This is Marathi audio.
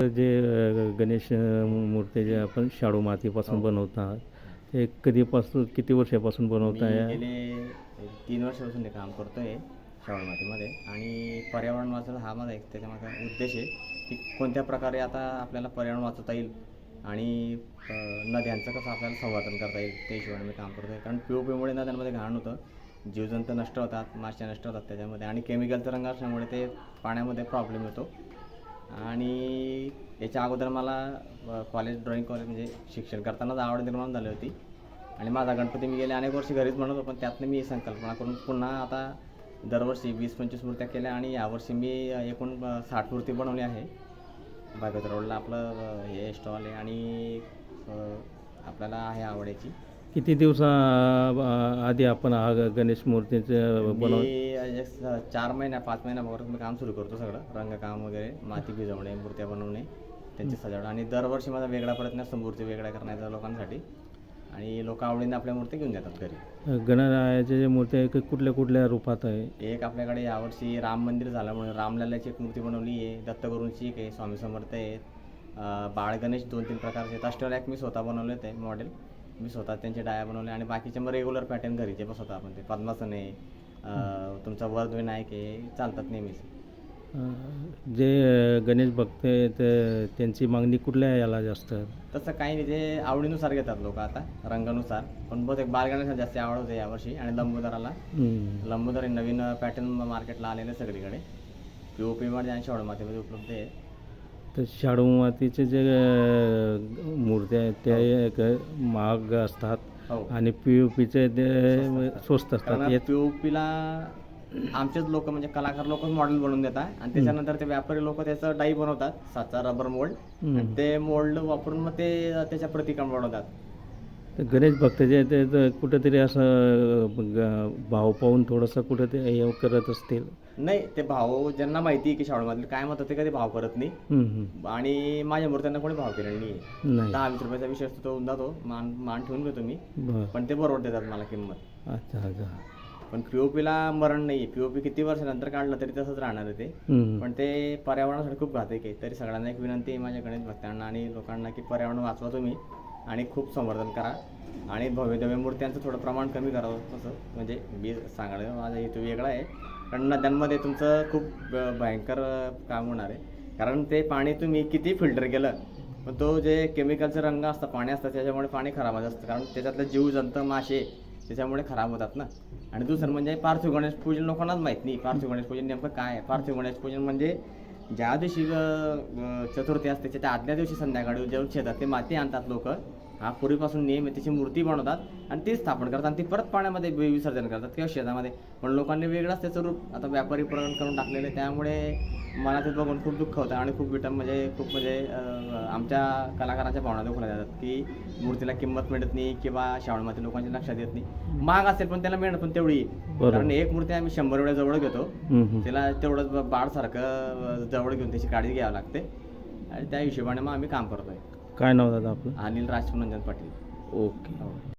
जे गणेश मूर्ती जे आपण शाडू मातीपासून हो. बनवतात ते कधीपासून किती वर्षापासून मी बनवताय गेले तीन वर्षापासून हे काम करतोय श्रावण मातीमध्ये आणि पर्यावरण वाचवणं हा माझा एक त्याच्यामागचा उद्देश आहे की कोणत्या प्रकारे आता आपल्याला पर्यावरण वाचवता येईल आणि नद्यांचं कसं आपल्याला संवर्धन करता येईल त्या हिशोबाने मी काम करतोय. कारण पी ओ पीमुळे नद्यांमध्ये घाण होतं जीवजंतू नष्ट होतात मासे नष्ट होतात त्याच्यामध्ये आणि केमिकलचा रंग असल्यामुळे ते पाण्यामध्ये प्रॉब्लेम येतो. आणि याच्या अगोदर मला कॉलेज ड्रॉइंग कॉलेज म्हणजे शिक्षण करतानाच आवड निर्माण झाली होती. आणि माझा गणपती मी गेले अनेक वर्षी घरीच म्हणत होतो पण त्यातनं मी संकल्पना करून पुन्हा आता दरवर्षी वीस पंचवीस मूर्त्या केल्या आणि यावर्षी मी एकूण साठ मूर्ती बनवली आहे. बागत रोडला आपलं हे स्टॉल आहे आणि आपल्याला आहे आवडायची किती दिवसा आधी आपण हा गणेश मूर्तीचं बनव मी चार महिन्या पाच महिन्यावर मी काम सुरू करतो सगळं. रंगकाम वगैरे माती भिजवणे मूर्त्या बनवणे त्यांची सजावट. आणि दरवर्षी माझा वेगळा प्रयत्न असतो मूर्ती वेगळ्या करण्याचा लोकांसाठी. आणि लोक आवडीने आपल्या मूर्ती घेऊन जातात घरी. गणरायाच्या जे मूर्ती आहे कुठल्या कुठल्या रूपात आहे? एक आपल्याकडे यावर्षी राम मंदिर झाल्यामुळे रामलल्लाची एक मूर्ती बनवली आहे. दत्तगुरूंची एक आहे स्वामी समर्थ आहेत. बाळ गणेश दोन तीन प्रकारचे आहेत. अष्टविनायक मी स्वतः बनवले ते मॉडेल मी स्वतः त्यांचे डाया बनवले आणि बाकीचे मग रेग्युलर पॅटर्न घरीचे बसवतो आपण ते. पद्मासन आहे अं, तुमचा वर्धविनायक आहे चालतात नेहमीच. अ, जे गणेश भक्त आहेत ते- त्यांची मागणी कुठल्या याला जास्त? तसं काही नाही ते आवडीनुसार घेतात लोक आता रंगानुसार. पण बहुतेक बाळ गणेशला जास्त आवड होते यावर्षी आणि लंबोदराला. हम्म. लंबोदर हे नवीन पॅटर्न मार्केटला आलेले सगळीकडे. पी ओ पीमध्ये आणि शाडूमातीमध्ये उपलब्ध आहे. तर शाडू मातीचे जे मूर्त्या आहेत त्या एक महाग असतात हो. आणि पी ओ पीचे ते स्वस्त असतात. कारण यात पी ओ पीला आमचेच लोक म्हणजे कलाकार लोकच मॉडेल बनवून देतात आणि त्याच्यानंतर ते व्यापारी लोक त्याचं डाई बनवतात साचा रबर मोल्ड हम्म. ते मोल्ड वापरून मग ते त्याच्या प्रतिकाम बनवतात. तर गणेश भक्त जे आहेत ते तर कुठेतरी असं ग- भाव पाहून थोडंसं कुठेतरी हे करत असतील. नाही ते भाव ज्यांना माहिती आहे की शाळेमधले काय म्हणतात ते कधी भाव करत नाही. आणि माझ्या मूर्त्यांना कोणी भाव केलेला नाही. दहा वीस रुपयाचा विषय असतो तो होऊन जातो. मान मान ठेवून घेतो मी. पण ते बरोबर देतात मला किंमत. अच्छा अच्छा. पण पीओपीला मरण नाही पीओपी किती वर्षानंतर काढलं तरी तसंच राहणार आहे ते. पण ते पर्यावरणासाठी खूप घातक आहे. तरी सगळ्यांना एक विनंती आहे माझ्या गणेश भक्तांना आणि लोकांना की पर्यावरण वाचवा तुम्ही आणि खूप संवर्धन करा. आणि भव्य मूर्त्यांचं थोडं प्रमाण कमी करावं तसं म्हणजे मी सांगायला माझा हेतू वेगळा आहे. कारण नद्यांमध्ये तुमचं खूप भयंकर काम होणार आहे. कारण ते पाणी तुम्ही किती फिल्टर केलं पण तो जे केमिकलचे रंग असतं पाणी असतं त्याच्यामुळे पाणी खराब होत असतं. कारण त्याच्यातले जीव जंत मासे त्याच्यामुळे खराब होतात ना. आणि दुसरं म्हणजे पार्थिव गणेश पूजन लोकांनाच माहीत नाही. पार्थिव गणेश पूजन नेमकं काय आहे? पार्थिव गणेश पूजन म्हणजे ज्या दिवशी चतुर्थी असते त्याच्या आदल्या दिवशी संध्याकाळी जेवण शेतात ते माती आणतात लोक हा पूर्वीपासून नियम आहे त्याची मूर्ती बनवतात आणि ती स्थापन करतात आणि ती परत पाण्यामध्ये विसर्जन करतात किंवा शेतामध्ये. पण लोकांनी वेगळंच त्याचं रूप आता व्यापारी प्रकरण करून टाकलेलं आहे त्यामुळे मला ते बघून खूप दुःख होतं आणि खूप विटम म्हणजे खूप म्हणजे आमच्या कलाकारांच्या भावना दुखल्या जातात की मूर्तीला किंमत मिळत नाही किंवा श्रावणमाती लोकांच्या लक्षात येत नाही. महाग असेल पण त्याला मेहनत पण तेवढी. कारण एक मूर्ती आम्ही शंभर वेळा जवळ घेतो. त्याला तेवढंच बाळसारखं जवळ घेऊन त्याची काळजी घ्यावी लागते. आणि त्या हिशोबाने मग आम्ही काम करतोय. काय नाव दादा आपलं? अनिल राजकुनंदन पाटील. ओके.